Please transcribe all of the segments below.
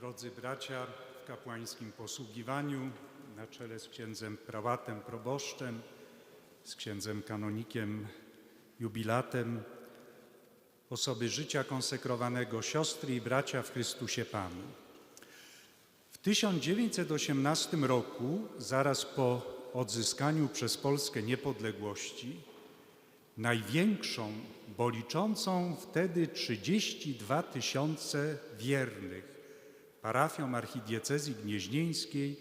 Drodzy bracia w kapłańskim posługiwaniu, na czele z księdzem prałatem, proboszczem, z księdzem kanonikiem, jubilatem, osoby życia konsekrowanego, siostry i bracia w Chrystusie Panu. W 1918 roku, zaraz po odzyskaniu przez Polskę niepodległości, największą, bo liczącą wtedy 32 tysiące wiernych parafią archidiecezji gnieźnieńskiej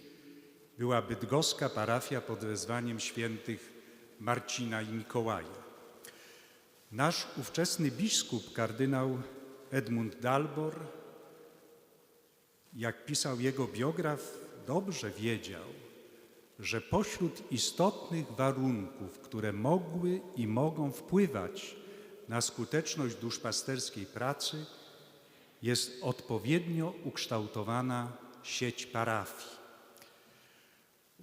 była bydgoska parafia pod wezwaniem świętych Marcina i Mikołaja. Nasz ówczesny biskup, kardynał Edmund Dalbor, jak pisał jego biograf, dobrze wiedział, że pośród istotnych warunków, które mogły i mogą wpływać na skuteczność duszpasterskiej pracy, jest odpowiednio ukształtowana sieć parafii.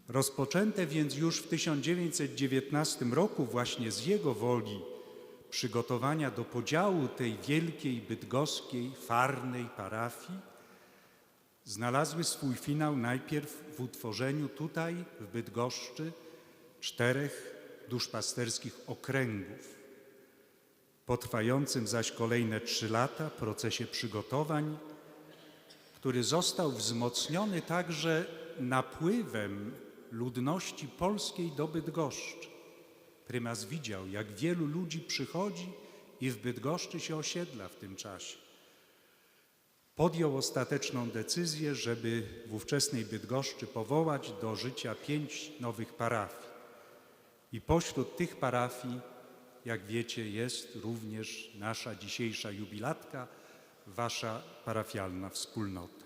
Rozpoczęte więc już w 1919 roku właśnie z jego woli przygotowania do podziału tej wielkiej bydgoskiej, farnej parafii znalazły swój finał najpierw w utworzeniu tutaj w Bydgoszczy czterech duszpasterskich okręgów. Po trwającym zaś kolejne trzy lata procesie przygotowań, który został wzmocniony także napływem ludności polskiej do Bydgoszczy. Prymas widział, jak wielu ludzi przychodzi i w Bydgoszczy się osiedla w tym czasie. Podjął ostateczną decyzję, żeby w ówczesnej Bydgoszczy powołać do życia pięć nowych parafii. I pośród tych parafii, jak wiecie, jest również nasza dzisiejsza jubilatka, wasza parafialna wspólnota.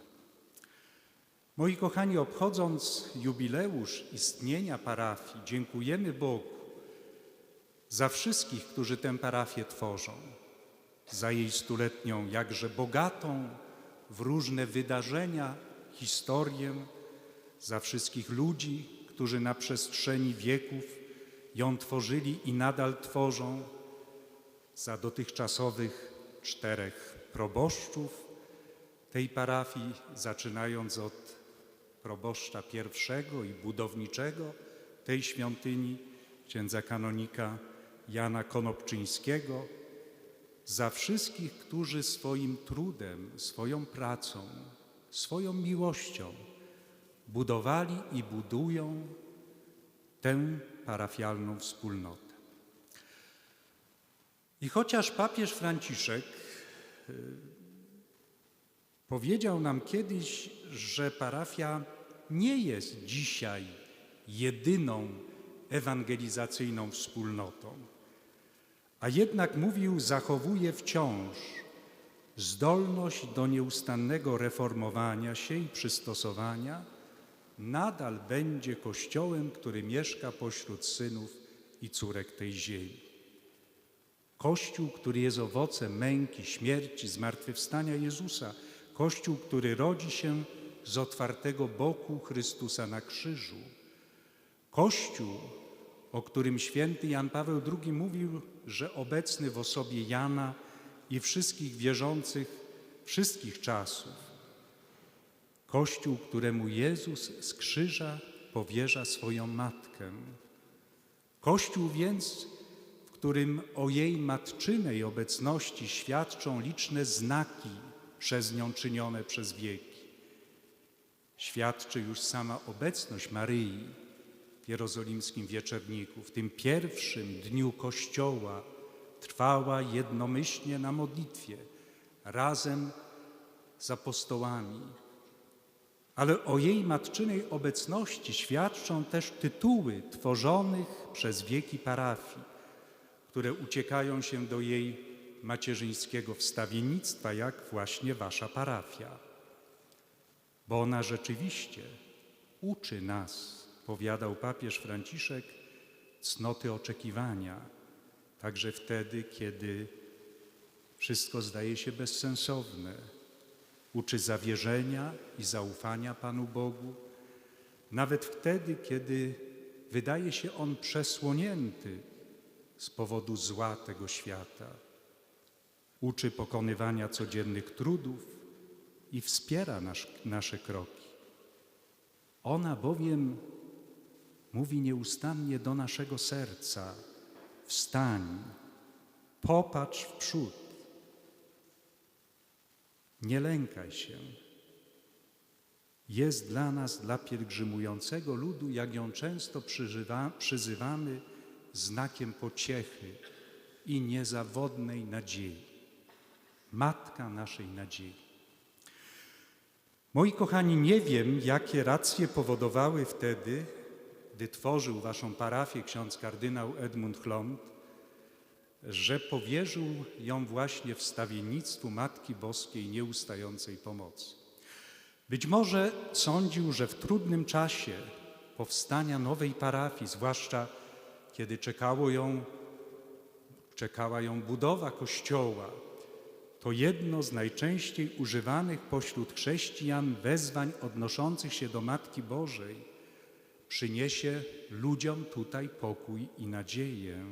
Moi kochani, obchodząc jubileusz istnienia parafii, dziękujemy Bogu za wszystkich, którzy tę parafię tworzą, za jej stuletnią, jakże bogatą w różne wydarzenia, historię, za wszystkich ludzi, którzy na przestrzeni wieków ją tworzyli i nadal tworzą, za dotychczasowych czterech proboszczów tej parafii, zaczynając od proboszcza pierwszego i budowniczego tej świątyni, księdza kanonika Jana Konopczyńskiego, za wszystkich, którzy swoim trudem, swoją pracą, swoją miłością budowali i budują tę parafialną wspólnotę. I chociaż papież Franciszek y, powiedział nam kiedyś, że parafia nie jest dzisiaj jedyną ewangelizacyjną wspólnotą, a jednak mówił, zachowuje wciąż zdolność do nieustannego reformowania się i przystosowania, nadal będzie Kościołem, który mieszka pośród synów i córek tej ziemi. Kościół, który jest owocem męki, śmierci, zmartwychwstania Jezusa. Kościół, który rodzi się z otwartego boku Chrystusa na krzyżu. Kościół, o którym święty Jan Paweł II mówił, że obecny w osobie Jana i wszystkich wierzących wszystkich czasów. Kościół, któremu Jezus z krzyża powierza swoją matkę. Kościół więc, w którym o jej matczynej obecności świadczą liczne znaki przez nią czynione przez wieki. Świadczy już sama obecność Maryi w jerozolimskim wieczerniku, w tym pierwszym dniu Kościoła trwała jednomyślnie na modlitwie, razem z apostołami. Ale o jej matczynej obecności świadczą też tytuły tworzonych przez wieki parafii, które uciekają się do jej macierzyńskiego wstawiennictwa, jak właśnie wasza parafia. Bo ona rzeczywiście uczy nas, powiadał papież Franciszek, cnoty oczekiwania, także wtedy, kiedy wszystko zdaje się bezsensowne. Uczy zawierzenia i zaufania Panu Bogu, nawet wtedy, kiedy wydaje się on przesłonięty z powodu zła tego świata. Uczy pokonywania codziennych trudów, i wspiera nasz, nasze kroki. Ona bowiem mówi nieustannie do naszego serca: wstań, popatrz w przód, nie lękaj się. Jest dla nas, dla pielgrzymującego ludu, jak ją często przyzywamy, znakiem pociechy i niezawodnej nadziei. Matka naszej nadziei. Moi kochani, nie wiem, jakie racje powodowały wtedy, gdy tworzył waszą parafię ksiądz kardynał Edmund Chlont, że powierzył ją właśnie wstawiennictwu Matki Boskiej nieustającej pomocy. Być może sądził, że w trudnym czasie powstania nowej parafii, zwłaszcza kiedy czekało ją, czekała ją budowa kościoła, to jedno z najczęściej używanych pośród chrześcijan wezwań odnoszących się do Matki Bożej przyniesie ludziom tutaj pokój i nadzieję.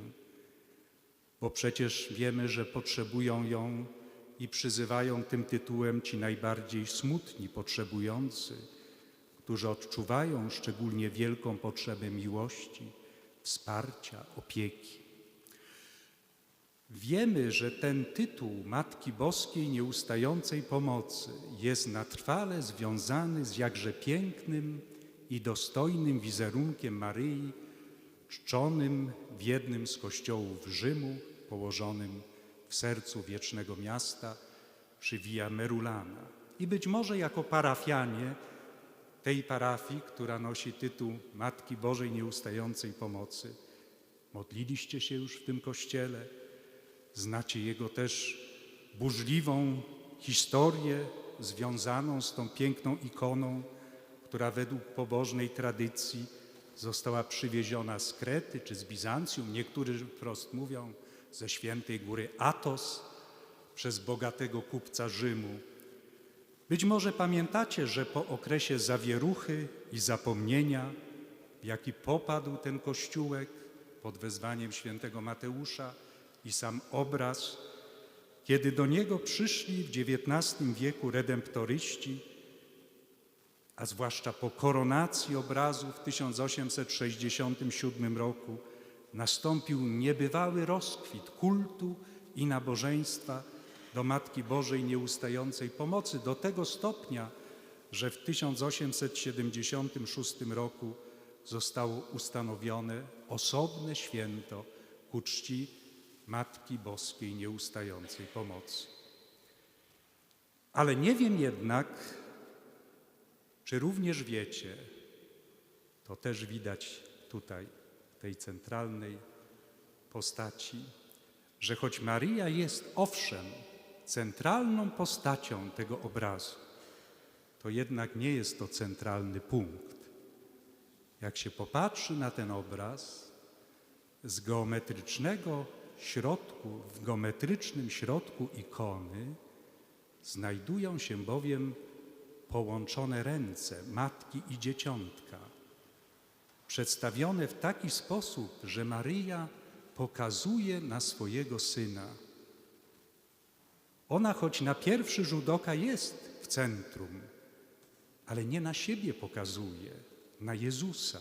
Bo przecież wiemy, że potrzebują ją i przyzywają tym tytułem ci najbardziej smutni, potrzebujący, którzy odczuwają szczególnie wielką potrzebę miłości, wsparcia, opieki. Wiemy, że ten tytuł Matki Boskiej Nieustającej Pomocy jest natrwale związany z jakże pięknym i dostojnym wizerunkiem Maryi, czczonym w jednym z kościołów Rzymu, położonym w sercu wiecznego miasta przy Via Merulana. I być może jako parafianie tej parafii, która nosi tytuł Matki Bożej Nieustającej Pomocy, modliliście się już w tym kościele, znacie jego też burzliwą historię związaną z tą piękną ikoną, która według pobożnej tradycji została przywieziona z Krety czy z Bizancjum, niektórzy wprost mówią ze świętej góry Atos przez bogatego kupca Rzymu. Być może pamiętacie, że po okresie zawieruchy i zapomnienia, w jaki popadł ten kościółek pod wezwaniem świętego Mateusza i sam obraz, kiedy do niego przyszli w XIX wieku redemptoryści, a zwłaszcza po koronacji obrazu w 1867 roku, nastąpił niebywały rozkwit kultu i nabożeństwa do Matki Bożej Nieustającej Pomocy do tego stopnia, że w 1876 roku zostało ustanowione osobne święto ku czci Matki Boskiej Nieustającej Pomocy. Ale nie wiem jednak, czy również wiecie, to też widać tutaj, w tej centralnej postaci, że choć Maryja jest owszem centralną postacią tego obrazu, to jednak nie jest to centralny punkt. Jak się popatrzy na ten obraz z geometrycznego środku, w geometrycznym środku ikony znajdują się bowiem połączone ręce matki i dzieciątka, przedstawione w taki sposób, że Maryja pokazuje na swojego syna. Ona, choć na pierwszy rzut oka jest w centrum, ale nie na siebie pokazuje, na Jezusa.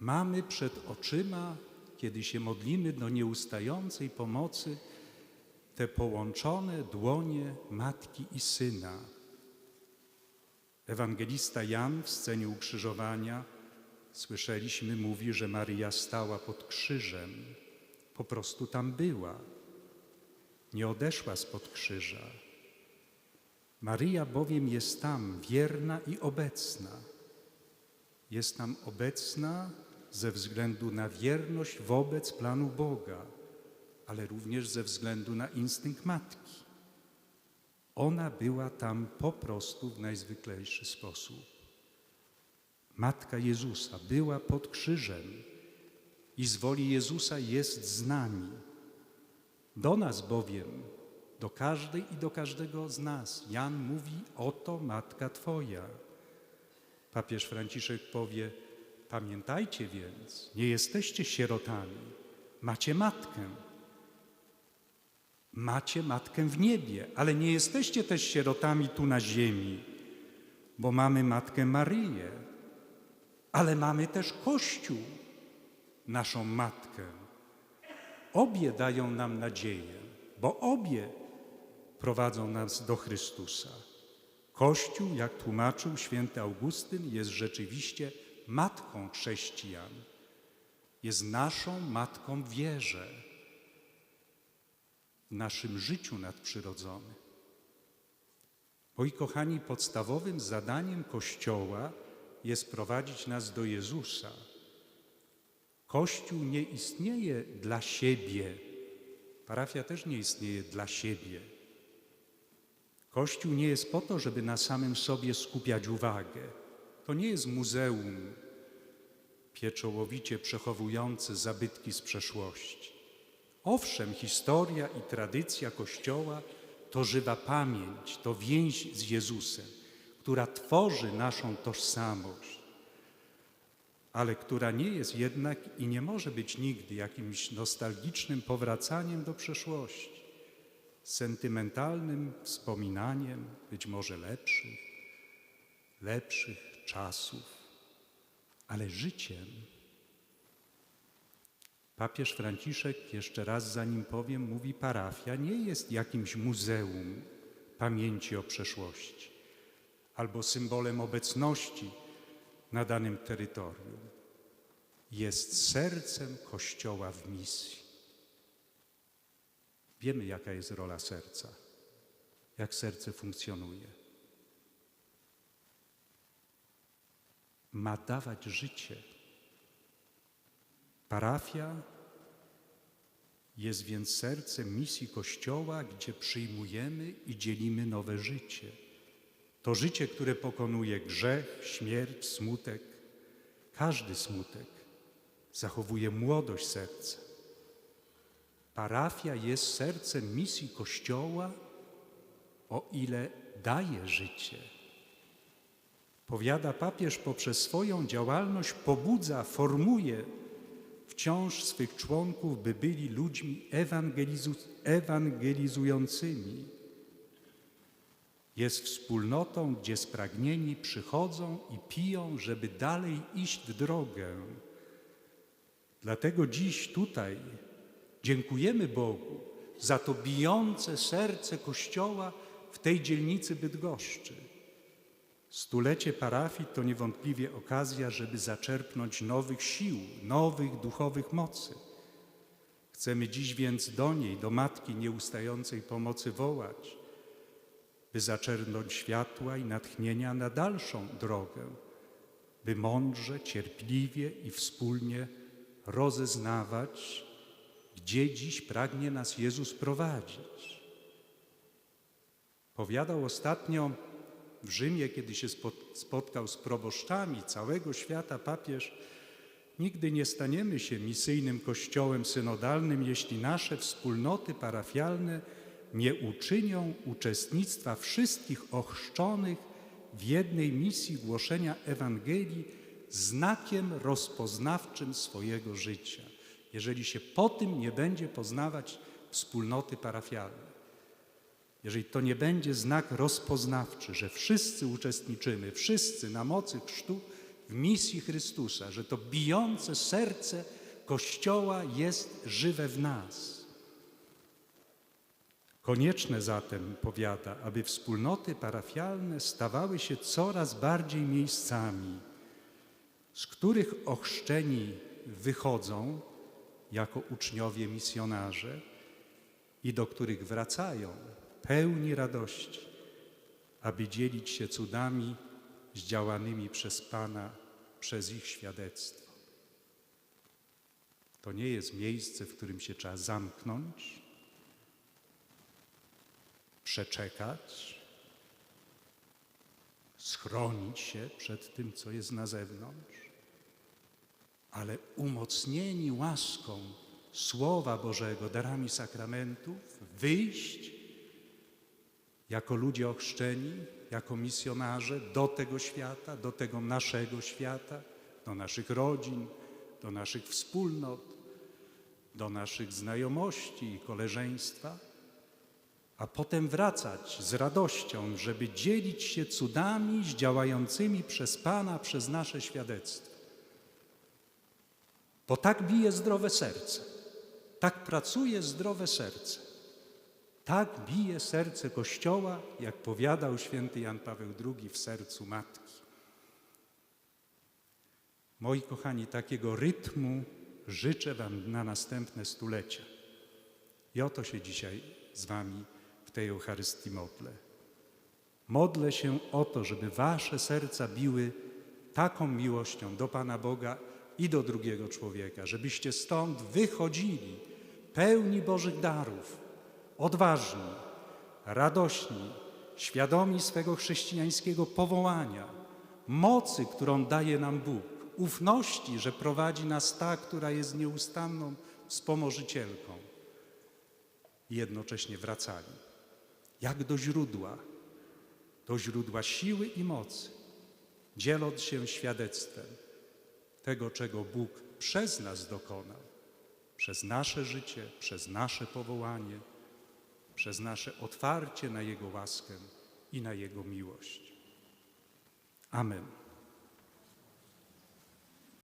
Mamy przed oczyma, kiedy się modlimy do nieustającej pomocy, te połączone dłonie matki i syna. Ewangelista Jan w scenie ukrzyżowania, słyszeliśmy, mówi, że Maryja stała pod krzyżem. Po prostu tam była. Nie odeszła spod krzyża. Maryja bowiem jest tam wierna i obecna. Jest tam obecna ze względu na wierność wobec planu Boga, ale również ze względu na instynkt matki. Ona była tam po prostu w najzwyklejszy sposób. Matka Jezusa była pod krzyżem i z woli Jezusa jest z nami. Do nas bowiem, do każdej i do każdego z nas, Jan mówi: Oto matka Twoja. Papież Franciszek powie: Pamiętajcie więc, nie jesteście sierotami, macie matkę. Macie matkę w niebie, ale nie jesteście też sierotami tu na ziemi, bo mamy matkę Maryję, ale mamy też Kościół, naszą matkę. Obie dają nam nadzieję, bo obie prowadzą nas do Chrystusa. Kościół, jak tłumaczył święty Augustyn, jest rzeczywiście matką chrześcijan. Jest naszą matką wierze, naszym życiu nadprzyrodzonym. Moi kochani, podstawowym zadaniem Kościoła jest prowadzić nas do Jezusa. Kościół nie istnieje dla siebie. Parafia też nie istnieje dla siebie. Kościół nie jest po to, żeby na samym sobie skupiać uwagę. To nie jest muzeum pieczołowicie przechowujące zabytki z przeszłości. Owszem, historia i tradycja Kościoła to żywa pamięć, to więź z Jezusem, która tworzy naszą tożsamość, ale która nie jest jednak i nie może być nigdy jakimś nostalgicznym powracaniem do przeszłości, sentymentalnym wspominaniem być może lepszych, lepszych czasów, ale życiem. Papież Franciszek, jeszcze raz zanim powiem, mówi: parafia nie jest jakimś muzeum pamięci o przeszłości albo symbolem obecności na danym terytorium. Jest sercem Kościoła w misji. Wiemy, jaka jest rola serca, jak serce funkcjonuje. Ma dawać życie. Parafia jest więc sercem misji Kościoła, gdzie przyjmujemy i dzielimy nowe życie. To życie, które pokonuje grzech, śmierć, smutek. Każdy smutek zachowuje młodość serca. Parafia jest sercem misji Kościoła, o ile daje życie. Powiada papież, poprzez swoją działalność pobudza, formuje wciąż swych członków, by byli ludźmi ewangelizu ewangelizującymi. Jest wspólnotą, gdzie spragnieni przychodzą i piją, żeby dalej iść w drogę. Dlatego dziś tutaj dziękujemy Bogu za to bijące serce Kościoła w tej dzielnicy Bydgoszczy. Stulecie parafii to niewątpliwie okazja, żeby zaczerpnąć nowych sił, nowych duchowych mocy. Chcemy dziś więc do niej, do Matki nieustającej pomocy wołać, by zaczerpnąć światła i natchnienia na dalszą drogę, by mądrze, cierpliwie i wspólnie rozeznawać, gdzie dziś pragnie nas Jezus prowadzić. Powiadał ostatnio w Rzymie, kiedy się spotkał z proboszczami całego świata, papież, nigdy nie staniemy się misyjnym kościołem synodalnym, jeśli nasze wspólnoty parafialne nie uczynią uczestnictwa wszystkich ochrzczonych w jednej misji głoszenia Ewangelii znakiem rozpoznawczym swojego życia, jeżeli się po tym nie będzie poznawać wspólnoty parafialne. Jeżeli to nie będzie znak rozpoznawczy, że wszyscy uczestniczymy, wszyscy na mocy chrztu w misji Chrystusa, że to bijące serce Kościoła jest żywe w nas. Konieczne zatem, powiada, aby wspólnoty parafialne stawały się coraz bardziej miejscami, z których ochrzczeni wychodzą jako uczniowie misjonarze i do których wracają pełni radości, aby dzielić się cudami zdziałanymi przez Pana, przez ich świadectwo. To nie jest miejsce, w którym się trzeba zamknąć, przeczekać, schronić się przed tym, co jest na zewnątrz, ale umocnieni łaską Słowa Bożego, darami sakramentów, wyjść jako ludzie ochrzczeni, jako misjonarze do tego świata, do tego naszego świata, do naszych rodzin, do naszych wspólnot, do naszych znajomości i koleżeństwa a potem wracać z radością, żeby dzielić się cudami działającymi przez Pana, przez nasze świadectwo. Bo tak bije zdrowe serce, tak pracuje zdrowe serce. Tak bije serce Kościoła, jak powiadał święty Jan Paweł II w sercu Matki. Moi kochani, takiego rytmu życzę Wam na następne stulecia. I o to się dzisiaj z Wami w tej Eucharystii modlę. Modlę się o to, żeby Wasze serca biły taką miłością do Pana Boga i do drugiego człowieka, żebyście stąd wychodzili pełni Bożych darów, odważni, radośni, świadomi swego chrześcijańskiego powołania, mocy, którą daje nam Bóg, ufności, że prowadzi nas ta, która jest nieustanną wspomożycielką. I jednocześnie wracali, jak do źródła, do źródła siły i mocy, dzieląc się świadectwem tego, czego Bóg przez nas dokonał, przez nasze życie, przez nasze powołanie, przez nasze otwarcie na Jego łaskę i na Jego miłość. Amen.